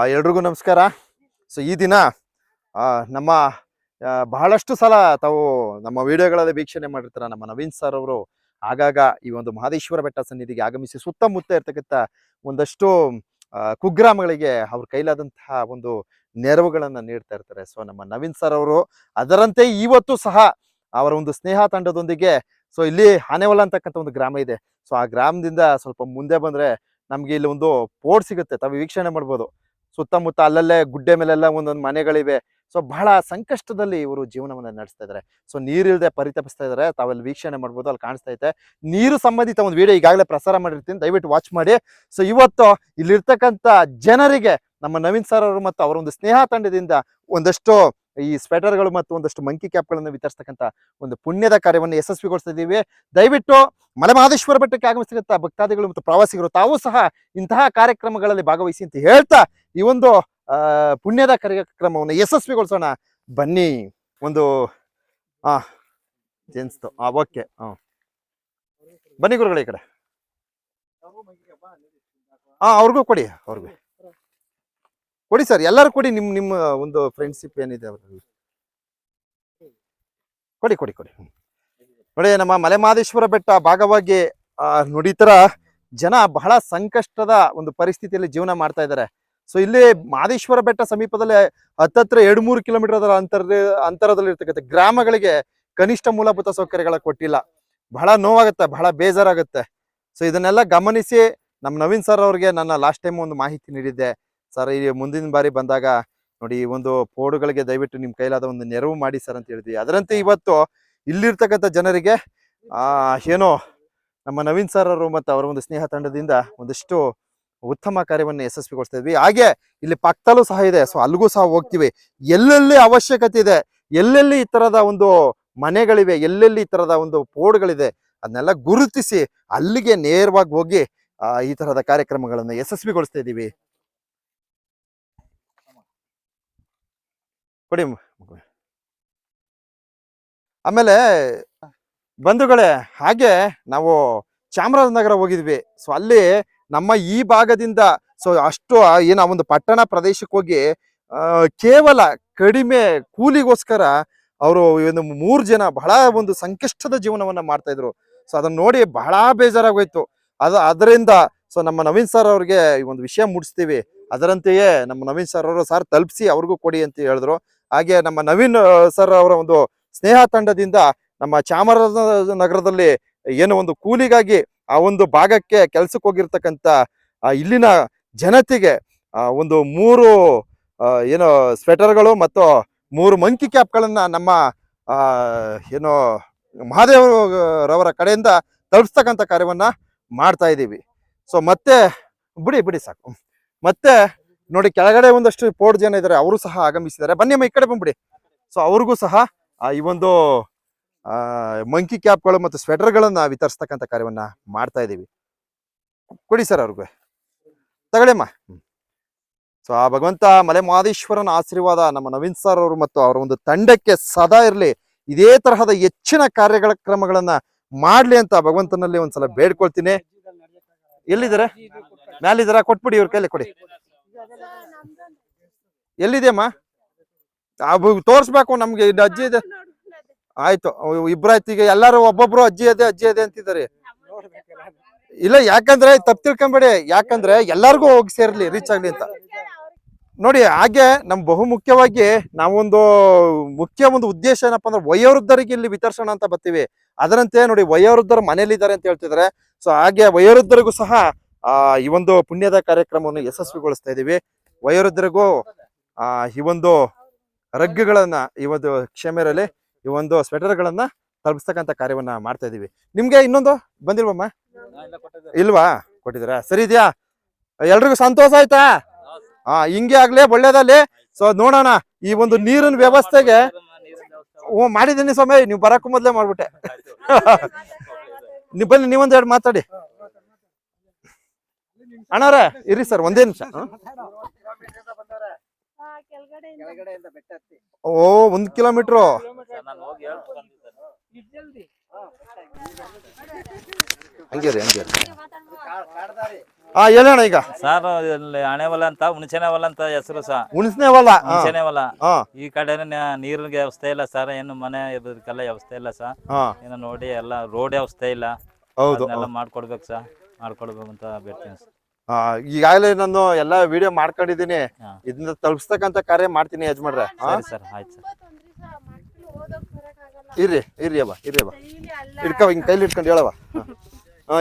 ಎಲ್ರಿಗೂ ನಮಸ್ಕಾರ. ಸೊ ಈ ದಿನ ನಮ್ಮ ಬಹಳಷ್ಟು ಸಲ ತಾವು ನಮ್ಮ ವಿಡಿಯೋಗಳಲ್ಲಿ ವೀಕ್ಷಣೆ ಮಾಡಿರ್ತಾರೆ ನಮ್ಮ ನವೀನ್ ಸರ್ ಅವರು. ಆಗಾಗ ಈ ಒಂದು ಮಹದೇಶ್ವರ ಬೆಟ್ಟ ಸನ್ನಿಧಿಗೆ ಆಗಮಿಸಿ ಸುತ್ತಮುತ್ತ ಇರ್ತಕ್ಕಂಥ ಒಂದಷ್ಟು ಕುಗ್ರಾಮಗಳಿಗೆ ಅವ್ರ ಕೈಲಾದಂತಹ ಒಂದು ನೆರವುಗಳನ್ನು ನೀಡ್ತಾ ಇರ್ತಾರೆ. ಸೊ ನಮ್ಮ ನವೀನ್ ಸರ್ ಅವರು, ಅದರಂತೆ ಇವತ್ತು ಸಹ ಅವರ ಒಂದು ಸ್ನೇಹ ತಂಡದೊಂದಿಗೆ ಸೊ ಇಲ್ಲಿ ಆನೆವಲ ಅಂತಕ್ಕಂಥ ಒಂದು ಗ್ರಾಮ ಇದೆ. ಸೊ ಆ ಗ್ರಾಮದಿಂದ ಸ್ವಲ್ಪ ಮುಂದೆ ಬಂದ್ರೆ ನಮ್ಗೆ ಇಲ್ಲಿ ಒಂದು ಪೋರ್ಟ್ ಸಿಗುತ್ತೆ. ತಾವು ವೀಕ್ಷಣೆ ಮಾಡ್ಬೋದು. ಸುತ್ತಮುತ್ತ ಅಲ್ಲಲ್ಲೇ ಗುಡ್ಡೆ ಮೇಲೆಲ್ಲ ಒಂದೊಂದು ಮನೆಗಳಿವೆ. ಸೊ ಬಹಳ ಸಂಕಷ್ಟದಲ್ಲಿ ಇವರು ಜೀವನವನ್ನ ನಡೆಸ್ತಾ ಇದ್ದಾರೆ ಸೊ ನೀರಿಲ್ಲದೆ ಪರಿತಪಿಸ್ತಾ ಇದ್ದಾರೆ ತಾವಲ್ಲಿ ವೀಕ್ಷಣೆ ಮಾಡ್ಬೋದು, ಅಲ್ಲಿ ಕಾಣಿಸ್ತಾ ಐತೆ. ನೀರು ಸಂಬಂಧಿತ ಒಂದು ವಿಡಿಯೋ ಈಗಾಗಲೇ ಪ್ರಸಾರ ಮಾಡಿರ್ತೀನಿ. ದಯವಿಟ್ಟು ವಾಚ್ ಮಾಡಿ. ಸೊ ಇವತ್ತು ಇಲ್ಲಿರ್ತಕ್ಕಂಥ ಜನರಿಗೆ ನಮ್ಮ ನವೀನ್ ಸರ್ ಅವರು ಮತ್ತು ಅವರ ಒಂದು ಸ್ನೇಹ ತಂಡದಿಂದ ಒಂದಷ್ಟು ಈ ಸ್ವೆಟರ್ಗಳು ಮತ್ತು ಒಂದಷ್ಟು ಮಂಕಿ ಕ್ಯಾಪ್ಗಳನ್ನು ವಿತರಿಸ್ತಕ್ಕಂಥ ಒಂದು ಪುಣ್ಯದ ಕಾರ್ಯವನ್ನು ಯಶಸ್ವಿಗೊಳಿಸ್ತಾ ಇದ್ದೀವಿ ದಯವಿಟ್ಟು ಮಲೆಮಹದೇಶ್ವರ ಬೆಟ್ಟಕ್ಕೆ ಆಗಮಿಸಿದಂಥ ಭಕ್ತಾದಿಗಳು ಮತ್ತು ಪ್ರವಾಸಿಗರು ತಾವು ಸಹ ಇಂತಹ ಕಾರ್ಯಕ್ರಮಗಳಲ್ಲಿ ಭಾಗವಹಿಸಿ ಅಂತ ಹೇಳ್ತಾ ಈ ಒಂದು ಪುಣ್ಯದ ಕಾರ್ಯಕ್ರಮವನ್ನು ಯಶಸ್ವಿಗೊಳಿಸೋಣ. ಬನ್ನಿ, ಒಂದು, ಆ ಜೆನ್ಸ್ದು ಆ, ಓಕೆ ಹಾ ಬನ್ನಿ ಗುರುಗಳು ಈ ಕಡೆ. ಹಾ ಅವ್ರಿಗೂ ಕೊಡಿ ಅವ್ರಿಗೂ. ಕೊಡಿ ಸರ್, ಎಲ್ಲರೂ ಕೊಡಿ ನಿಮ್ಮ ನಿಮ್ಮ ಒಂದು ಫ್ರೆಂಡ್ಶಿಪ್ ಏನಿದೆ ಅವರಲ್ಲಿ ಕೊಡಿ ಕೊಡಿ ಕೊಡಿ. ನೋಡಿ, ನಮ್ಮ ಮಲೆಮಹದೇಶ್ವರ ಬೆಟ್ಟ ಭಾಗವಾಗಿ ನುಡಿತರ ನೋಡಿ ಜನ ಬಹಳ ಸಂಕಷ್ಟದ ಒಂದು ಪರಿಸ್ಥಿತಿಯಲ್ಲಿ ಜೀವನ ಮಾಡ್ತಾ ಇದ್ದಾರೆ. ಸೊ ಇಲ್ಲಿ ಮಾದೇಶ್ವರ ಬೆಟ್ಟ ಸಮೀಪದಲ್ಲಿ ಹತ್ತತ್ರ ಎರಡು ಮೂರು ಕಿಲೋಮೀಟರ್ ಅಂತರ ಅಂತರದಲ್ಲಿ ಇರ್ತಕ್ಕಂಥ ಗ್ರಾಮಗಳಿಗೆ ಕನಿಷ್ಠ ಮೂಲಭೂತ ಸೌಕರ್ಯಗಳ ಕೊಟ್ಟಿಲ್ಲ. ಬಹಳ ನೋವಾಗುತ್ತೆ, ಬಹಳ ಬೇಜಾರಾಗುತ್ತೆ. ಸೊ ಇದನ್ನೆಲ್ಲ ಗಮನಿಸಿ ನಮ್ಮ ನವೀನ್ ಸರ್ ಅವ್ರಿಗೆ ನನ್ನ ಲಾಸ್ಟ್ ಟೈಮ್ ಒಂದು ಮಾಹಿತಿ ನೀಡಿದ್ದೆ. ಸರ್, ಈ ಮುಂದಿನ ಬಾರಿ ಬಂದಾಗ ನೋಡಿ ಈ ಒಂದು ಪೋಡುಗಳಿಗೆ ದಯವಿಟ್ಟು ನಿಮ್ಮ ಕೈಲಾದ ಒಂದು ನೆರವು ಮಾಡಿ ಸರ್ ಅಂತ ಹೇಳಿದ್ವಿ. ಅದರಂತೆ ಇವತ್ತು ಇಲ್ಲಿರ್ತಕ್ಕಂಥ ಜನರಿಗೆ ಏನೋ ನಮ್ಮ ನವೀನ್ ಸರ್ ಅವರು ಮತ್ತು ಅವರ ಒಂದು ಸ್ನೇಹ ತಂಡದಿಂದ ಒಂದಿಷ್ಟು ಉತ್ತಮ ಕಾರ್ಯವನ್ನು ಯಶಸ್ವಿಗೊಳಿಸ್ತಾ ಇದ್ವಿ. ಹಾಗೆ ಇಲ್ಲಿ ಪಕ್ಕದಲ್ಲೂ ಸಹ ಇದೆ. ಸೊ ಅಲ್ಲಿಗೂ ಸಹ ಹೋಗ್ತೀವಿ. ಎಲ್ಲೆಲ್ಲಿ ಅವಶ್ಯಕತೆ ಇದೆ, ಎಲ್ಲೆಲ್ಲಿ ಈ ತರದ ಒಂದು ಮನೆಗಳಿವೆ, ಎಲ್ಲೆಲ್ಲಿ ಈ ತರದ ಒಂದು ಪೋಡ್ಗಳಿದೆ, ಅದನ್ನೆಲ್ಲ ಗುರುತಿಸಿ ಅಲ್ಲಿಗೆ ನೇರವಾಗಿ ಹೋಗಿ ಈ ತರದ ಕಾರ್ಯಕ್ರಮಗಳನ್ನು ಯಶಸ್ವಿಗೊಳಿಸ್ತಾ ಇದ್ದೀವಿ. ಕೊಡಿ. ಆಮೇಲೆ ಬಂಧುಗಳೇ, ಹಾಗೆ ನಾವು ಚಾಮರಾಜನಗರ ಹೋಗಿದ್ವಿ. ಸೊ ಅಲ್ಲಿ ನಮ್ಮ ಈ ಭಾಗದಿಂದ ಸೊ ಅಷ್ಟು ಏನ ಒಂದು ಪಟ್ಟಣ ಪ್ರದೇಶಕ್ಕೆ ಹೋಗಿ ಕೇವಲ ಕಡಿಮೆ ಕೂಲಿಗೋಸ್ಕರ ಅವರು ಒಂದು ಮೂರು ಜನ ಬಹಳ ಒಂದು ಸಂಕಷ್ಟದ ಜೀವನವನ್ನ ಮಾಡ್ತಾ ಇದ್ರು. ಸೊ ಅದನ್ನ ನೋಡಿ ಬಹಳ ಬೇಜಾರಾಗೋಯ್ತು. ಅದು, ಅದರಿಂದ ಸೊ ನಮ್ಮ ನವೀನ್ ಸರ್ ಅವ್ರಿಗೆ ಈ ಒಂದು ವಿಷಯ ಮುಡಿಸ್ತೀವಿ. ಅದರಂತೆಯೇ ನಮ್ಮ ನವೀನ್ ಸರ್ ಅವರು ಸರ್ ತಲುಪಿಸಿ ಅವ್ರಿಗೂ ಕೊಡಿ ಅಂತ ಹೇಳಿದ್ರು. ಹಾಗೆ ನಮ್ಮ ನವೀನ್ ಸರ್ ಅವರ ಒಂದು ಸ್ನೇಹ ತಂಡದಿಂದ ನಮ್ಮ ಚಾಮರಾಜನಗರದಲ್ಲಿ ಏನೋ ಒಂದು ಕೂಲಿಗಾಗಿ ಆ ಒಂದು ಭಾಗಕ್ಕೆ ಕೆಲ್ಸಕ್ಕೆ ಹೋಗಿರ್ತಕ್ಕಂಥ ಇಲ್ಲಿನ ಜನತೆಗೆ ಒಂದು ಮೂರು ಏನು ಸ್ವೆಟರ್ಗಳು ಮತ್ತು ಮೂರು ಮಂಕಿ ಕ್ಯಾಪ್ಗಳನ್ನು ನಮ್ಮ ಏನು ಏನೋ ಮಹಾದೇವ್ ರವರ ಕಡೆಯಿಂದ ತಲುಪಿಸ್ತಕ್ಕಂಥ ಕಾರ್ಯವನ್ನ ಮಾಡ್ತಾ ಇದ್ದೀವಿ. ಸೊ ಮತ್ತೆ, ಬಿಡಿ ಬಿಡಿ ಸಾಕು. ಮತ್ತೆ, ನೋಡಿ, ಕೆಳಗಡೆ ಒಂದಷ್ಟು ಪೋಡ್ ಜನ ಇದ್ದಾರೆ ಅವರು ಸಹ ಆಗಮಿಸಿದ್ದಾರೆ. ಬನ್ನಿ, ಅಮ್ಮ, ಈ ಕಡೆ ಬಂದ್ಬಿಡಿ. ಸೊ ಅವ್ರಿಗೂ ಸಹ ಈ ಒಂದು ಮಂಕಿ ಕ್ಯಾಪ್ಗಳು ಮತ್ತು ಸ್ವೆಟರ್ಗಳನ್ನು ವಿತರಿಸ್ತಕ್ಕಂಥ ಕಾರ್ಯವನ್ನ ಮಾಡ್ತಾ ಇದ್ದೀವಿ. ಕೊಡಿ ಸರ್ ಅವ್ರಿಗೆ. ತಗೊಳ್ಳಿಮ್ಮ ಸೊ ಆ ಭಗವಂತ ಮಲೆ ಮಹದೇಶ್ವರನ ಆಶೀರ್ವಾದ ನಮ್ಮ ನವೀನ್ ಸರ್ ಅವರು ಮತ್ತು ಅವರ ಒಂದು ತಂಡಕ್ಕೆ ಸದಾ ಇರಲಿ. ಇದೇ ತರಹದ ಹೆಚ್ಚಿನ ಕಾರ್ಯಗಳ ಕ್ರಮಗಳನ್ನ ಮಾಡ್ಲಿ ಅಂತ ಭಗವಂತನಲ್ಲಿ ಒಂದ್ಸಲ ಬೇಡ್ಕೊಳ್ತೀನಿ. ಎಲ್ಲಿದ್ದಾರೆ? ಮ್ಯಾಲಿದ್ದಾರ? ಕೊಟ್ಬಿಡಿ ಇವ್ರ ಕೈಲಿ ಕೊಡಿ. ಎಲ್ಲಿದೆಯಮ್ಮ? ತೋರಿಸ್ಬೇಕು ತೋರ್ಸ್ಬೇಕು ನಮ್ಗೆ. ಇದು ಅಜ್ಜಿ ಇದೆ. ಆಯ್ತು. ಇಬ್ರಾಯ್ತಿಗೆ ಎಲ್ಲರೂ ಒಬ್ಬೊಬ್ರು ಅಜ್ಜಿ ಅದೇ ಅಜ್ಜಿ ಅದೇ ಅಂತಿದ್ದಾರೆ. ಇಲ್ಲ, ಯಾಕಂದ್ರೆ ತಪ್ಪು ತಿಳ್ಕೊಂಬೇಡಿ. ಯಾಕಂದ್ರೆ ಎಲ್ಲಾರ್ಗು ಹೋಗಿ ಸೇರ್ಲಿ ರೀಚ್ ಆಗ್ಲಿ ಅಂತ. ನೋಡಿ, ಹಾಗೆ ನಮ್ ಬಹು ಮುಖ್ಯವಾಗಿ ನಾವೊಂದು ಮುಖ್ಯ ಒಂದು ಉದ್ದೇಶ ಏನಪ್ಪಾ ಅಂದ್ರೆ ವಯೋವೃದ್ಧರಿಗೆ ಇಲ್ಲಿ ವಿತರಿಸೋಣ ಅಂತ ಬರ್ತೀವಿ. ಅದರಂತೆ ನೋಡಿ, ವಯೋವೃದ್ಧರು ಮನೇಲಿದ್ದಾರೆ ಅಂತ ಹೇಳ್ತಿದ್ದಾರೆ. ಸೊ ಹಾಗೆ ವಯೋವೃದ್ಧರಿಗೂ ಸಹ, ಆ, ಈ ಒಂದು ಪುಣ್ಯದ ಕಾರ್ಯಕ್ರಮವನ್ನು ಯಶಸ್ವಿಗೊಳಿಸ್ತಾ ಇದೀವಿ ವಯೋವೃದ್ಧರಿಗೂ, ಆ, ಈ ಒಂದು ರಗ್ಗಗಳನ್ನ ಈ ಒಂದು ಈ ಒಂದು ಸ್ವೆಟರ್ಗಳನ್ನು ತಲುಪಿಸ್ತಕ್ಕಂಥ ಕಾರ್ಯವನ್ನ ಮಾಡ್ತಾ ಇದೀವಿ. ನಿಮ್ಗೆ ಇನ್ನೊಂದು ಬಂದಿಲ್ವಮ್ಮ? ಇಲ್ವಾ? ಕೊಟ್ಟಿದ್ದೀರಾ? ಸರಿ ಇದೆಯಾ? ಎಲ್ರಿಗೂ ಸಂತೋಷ ಆಯ್ತಾ? ಹಾ, ಹಿಂಗೆ ಆಗ್ಲಿ ಒಳ್ಳೇದಲ್ಲಿ ಸೊ ನೋಡೋಣ. ಈ ಒಂದು ನೀರಿನ ವ್ಯವಸ್ಥೆಗೆ ಹ್ಞೂ ಮಾಡಿದ್ದೀನಿ ಸ್ವಾಮಿ. ನೀವು ಬರಕ್ಕೂ ಮೊದ್ಲೇ ಮಾಡ್ಬಿಟ್ಟೆ. ನೀವು ಬನ್ನಿ, ನೀವೊಂದು ಎರಡು ಮಾತಾಡಿ. ಅಣ್ಣಾರ, ಇರಿ ಸರ್, ಒಂದೇ ನಿಮಿಷ. ಕೆಳಗಡೆಯಿಂದ ಬೆಟ್ಟ ಹತ್ತಿ ಓ ಒಂದ್ ಕಿಲೋಮೀಟ್ರು? ಹಂಗೆ ರೀ ಹಂಗೆ ರೀ ಕಾಡ್ದಾರಿ ಹಾ ಹೇಳೋಣ ಈಗ. ಸರ್ ಇಲ್ಲಿ ಹಣೆವಲ ಅಂತ ಹುಣಸೆನೆ ಹೊಲ ಅಂತ ಹೆಸರು ಸರ್. ಹುಣಸನೆ ಹೊಲ ಹಾ ಹಾ. ಈ ಕಡೆ ನೀರಿನ ವ್ಯವಸ್ಥೆ ಇಲ್ಲ ಸರ್ ಏನು ಮನೆ ಇದಕ್ಕೆಲ್ಲ ವ್ಯವಸ್ಥೆ ಇಲ್ಲ ಸರ್. ಹಾ. ಏನೋ ನೋಡಿ ಎಲ್ಲ ರೋಡ್ ವ್ಯವಸ್ಥೆ ಇಲ್ಲ. ಹೌದು ಅದನ್ನೆಲ್ಲ ಮಾಡ್ಕೊಡ್ಬೇಕು ಸರ್ ಮಾಡ್ಕೊಡ್ಬೇಕು ಅಂತ ಬೇಡ್ತೀನಿ ಸರ್. ಈಗಾಗಲೇ ನಾನು ಎಲ್ಲಾ ವಿಡಿಯೋ ಮಾಡ್ಕೊಂಡಿದ್ದೀನಿ. ಹಾ. ಇದನ್ನ ತಲುಪಿಸ್ತಕ್ಕಂತ ಕಾರ್ಯ ಮಾಡ್ತೀನಿ ಯಜಮಾನ್ರೆ. ಹಾ? ಸರಿ ಸರ್ ಆಯ್ತು ಸರ್. ಇರ್ರಿ ಇರ್ರಿ ಅವ ಇರ್ರಿ ಅವ ಇಟ್ಕವ ಹಿಂಗ್ ಕೈಲಿ ಇಟ್ಕೊಂಡು ಹೇಳವ ಹಾ.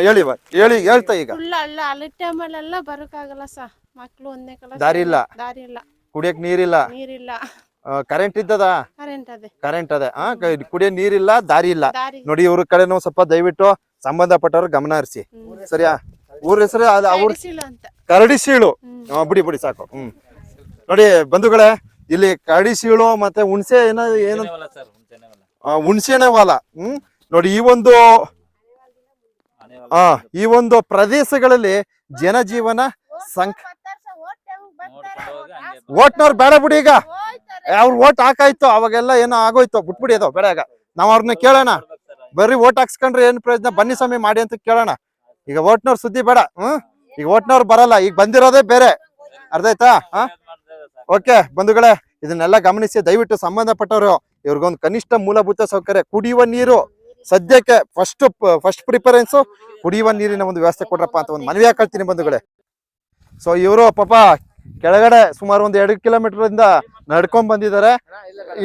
ಹೇಳಿ ಬಾ ಹೇಳಿ ಹೇಳ್ತಾ ಈಗ. ಅಲ್ಲ ಅಲ್ಲಿ ಟೈಮಲ್ಲೆಲ್ಲ ಬರೋಕ್ಕಾಗಲ್ಲ ಸ. ಮಕ್ಳು ಒಂದೇ ಕಲ ದಾರಿ ಇಲ್ಲ. ದಾರಿ ಇಲ್ಲ. ಕುಡಿಯಕ್ ನೀರಿಲ್ಲ. ನೀರಿಲ್ಲ. ಕರೆಂಟ್ ಇದ್ದದ? ಕರೆಂಟ್ ಅದೇ. ಕರೆಂಟ್ ಅದೇ. ಆ ಕುಡಿಯೋ ನೀರಿಲ್ಲ ದಾರಿ ಇಲ್ಲ. ನೋಡಿ ಇವ್ರ ಕಡೆನೂ ಸ್ವಲ್ಪ ದಯವಿಟ್ಟು ಸಂಬಂಧಪಟ್ಟವ್ರು ಗಮನ ಹರಿಸಿ. ಸರಿಯಾ? ಊರ ಹೆಸರು ಅದು ಅವ್ರ ಕರಡಿ ಸೀಳು. ಹಾ, ಬಿಡಿ ಬಿಡಿ ಸಾಕು. ಹ್ಮ್. ನೋಡಿ ಬಂಧುಗಳೇ ಇಲ್ಲಿ ಕರಡಿ ಸೀಳು ಮತ್ತೆ ಹುಣಸೆ ಏನೋ ಏನು? ಹುಣಸೆನೆ ಹೊಲ ಹ್ಮ್. ನೋಡಿ ಈ ಒಂದು ಆ ಈ ಒಂದು ಪ್ರದೇಶಗಳಲ್ಲಿ ಜನಜೀವನ ಸಂಕ ಓಟ್ನವ್ರು ಬೇಡ ಬಿಡಿ ಈಗ. ಅವ್ರು ಓಟ್ ಹಾಕಾಯ್ತು ಅವಾಗೆಲ್ಲ ಏನೋ ಆಗೋಯ್ತು ಬಿಟ್ಬಿಡಿ ಅದು ಬೇಡ ಈಗ. ನಾವ್ ಅವ್ರನ್ನ ಕೇಳೋಣ. ಬರೀ ಓಟ್ ಹಾಕ್ಸ್ಕೊಂಡ್ರೆ ಏನ್ ಪ್ರಯೋಜನ? ಬನ್ನಿ ಸ್ವಾಮಿ ಮಾಡಿ ಅಂತ ಕೇಳೋಣ. ಈಗ ಓಟ್ನವ್ರ ಸುದ್ದಿ ಬೇಡ, ಹ್ಮ್? ಈಗ ಓಟ್ನವ್ರು ಬರಲ್ಲ, ಈಗ ಬಂದಿರೋದೇ ಬೇರೆ. ಅರ್ಧ ಆಯ್ತಾ? ಹಾ? ಓಕೆ, ಬಂಧುಗಳೇ, ಇದನ್ನೆಲ್ಲ ಗಮನಿಸಿ, ದಯವಿಟ್ಟು ಸಂಬಂಧಪಟ್ಟವರು, ಇವ್ರಿಗೊಂದು ಕನಿಷ್ಠ ಮೂಲಭೂತ ಸೌಕರ್ಯ, ಕುಡಿಯುವ ನೀರು. ಸದ್ಯಕ್ಕೆ ಫಸ್ಟ್ ಫಸ್ಟ್ ಪ್ರಿಫರೆನ್ಸ್ ಕುಡಿಯುವ ನೀರಿನ ಒಂದು ವ್ಯವಸ್ಥೆ ಕೊಡ್ರಪ್ಪ ಅಂತ ಒಂದು ಮನವಿ ಹಾಕಳ್ತೀನಿ ಬಂಧುಗಳೇ. ಸೊ ಇವರು ಪಾಪ ಕೆಳಗಡೆ ಸುಮಾರು ಒಂದು ಎರಡು ಕಿಲೋಮೀಟರ್ ಇಂದ ನಡ್ಕೊಂಡ್ ಬಂದಿದ್ದಾರೆ.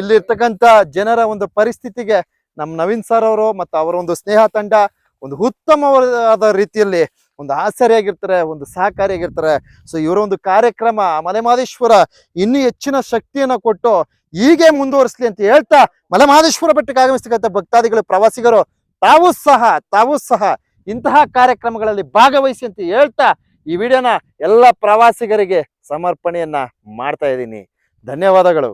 ಇಲ್ಲಿರ್ತಕ್ಕಂಥ ಜನರ ಒಂದು ಪರಿಸ್ಥಿತಿಗೆ ನಮ್ಮ ನವೀನ್ ಸರ್ ಅವರು ಮತ್ತು ಅವರ ಒಂದು ಸ್ನೇಹ ತಂಡ ಒಂದು ಉತ್ತಮವಾದ ರೀತಿಯಲ್ಲಿ ಒಂದು ಆಸರಿಯಾಗಿರ್ತಾರೆ, ಒಂದು ಸಹಕಾರಿಯಾಗಿರ್ತಾರೆ. ಸೊ ಇವರ ಒಂದು ಕಾರ್ಯಕ್ರಮ ಮಲೆಮಾದೇಶ್ವರ ಇನ್ನೂ ಹೆಚ್ಚಿನ ಶಕ್ತಿಯನ್ನ ಕೊಟ್ಟು ಹೀಗೆ ಮುಂದುವರಿಸಲಿ ಅಂತ ಹೇಳ್ತಾ ಮಲೆಮಹದೇಶ್ವರ ಬೆಟ್ಟಕ್ಕೆ ಆಗಮಿಸ್ತಕ್ಕಂಥ ಭಕ್ತಾದಿಗಳು, ಪ್ರವಾಸಿಗರು, ತಾವು ಸಹ ತಾವು ಸಹ ಇಂತಹ ಕಾರ್ಯಕ್ರಮಗಳಲ್ಲಿ ಭಾಗವಹಿಸಿ ಅಂತ ಹೇಳ್ತಾ ಈ ವಿಡಿಯೋನ ಎಲ್ಲ ಪ್ರವಾಸಿಗರಿಗೆ ಸಮರ್ಪಣೆಯನ್ನ ಮಾಡ್ತಾ ಇದ್ದೀನಿ. ಧನ್ಯವಾದಗಳು.